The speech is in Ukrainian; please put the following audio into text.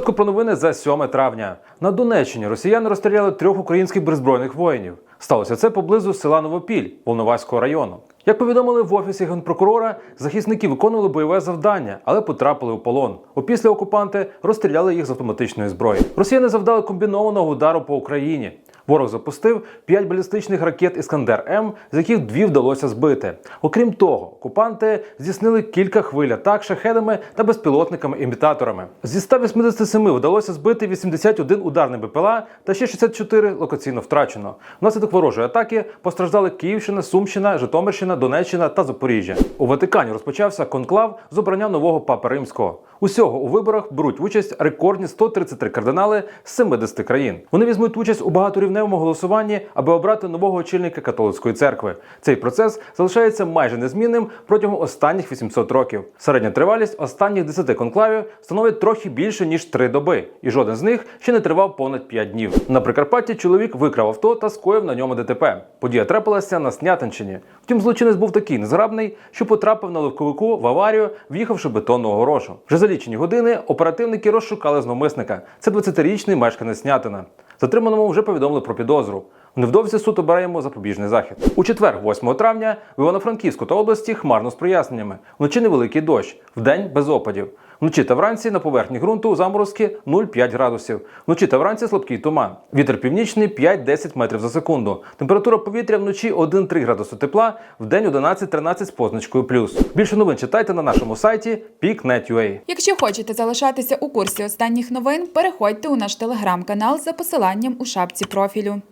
Коротко про новини за 7 травня. На Донеччині росіяни розстріляли трьох українських беззбройних воїнів. Сталося це поблизу села Новопіль Волноваського району. Як повідомили в офісі генпрокурора, захисники виконували бойове завдання, але потрапили у полон. Опісля окупанти розстріляли їх з автоматичної зброї. Росіяни завдали комбінованого удару по Україні. Ворог запустив 5 балістичних ракет Іскандер М, з яких дві вдалося збити. Окрім того, окупанти здійснили кілька хвиль атак шахедами та безпілотниками-імітаторами. Зі 187 вдалося збити 81 ударний БПЛА та ще 64 локаційно втрачено. Внаслідок ворожої атаки постраждали Київщина, Сумщина, Житомирщина, Донеччина та Запоріжжя. У Ватикані розпочався конклав з обрання нового папи римського. Усього у виборах беруть участь рекордні 133 кардинали з 70 країн. Вони візьмуть участь у багаторівневому голосуванні, аби обрати нового очільника католицької церкви. Цей процес залишається майже незмінним протягом останніх 800 років. Середня тривалість останніх 10 конклавів становить трохи більше ніж 3 доби, і жоден з них ще не тривав понад 5 днів. На Прикарпатті чоловік викрав авто та скоїв на ньому ДТП. Подія трапилася на Снятинщині. Втім, злочинець був такий незграбний, що потрапив на легковику в аварію, в'їхавши бетонного горошу. Вже за лічені години оперативники розшукали зловмисника. Це 20-річний мешканець Снятина. Затриманому вже повідомили про підозру. Невдовзі суд йому запобіжний захід. У четвер, 8 травня, в Івано-Франківську та області хмарно з проясненнями. Вночі невеликий дощ, вдень без опадів. Вночі та вранці на поверхні ґрунту заморозки 0,5 градусів. Вночі та вранці слабкий туман. Вітер північний 5-10 метрів за секунду. Температура повітря вночі 1-3 градуси тепла, вдень 11-13 з позначкою плюс. Більше новин читайте на нашому сайті peak.net.ua. Якщо хочете залишатися у курсі останніх новин, переходьте у наш телеграм-канал за посиланням у шапці профілю.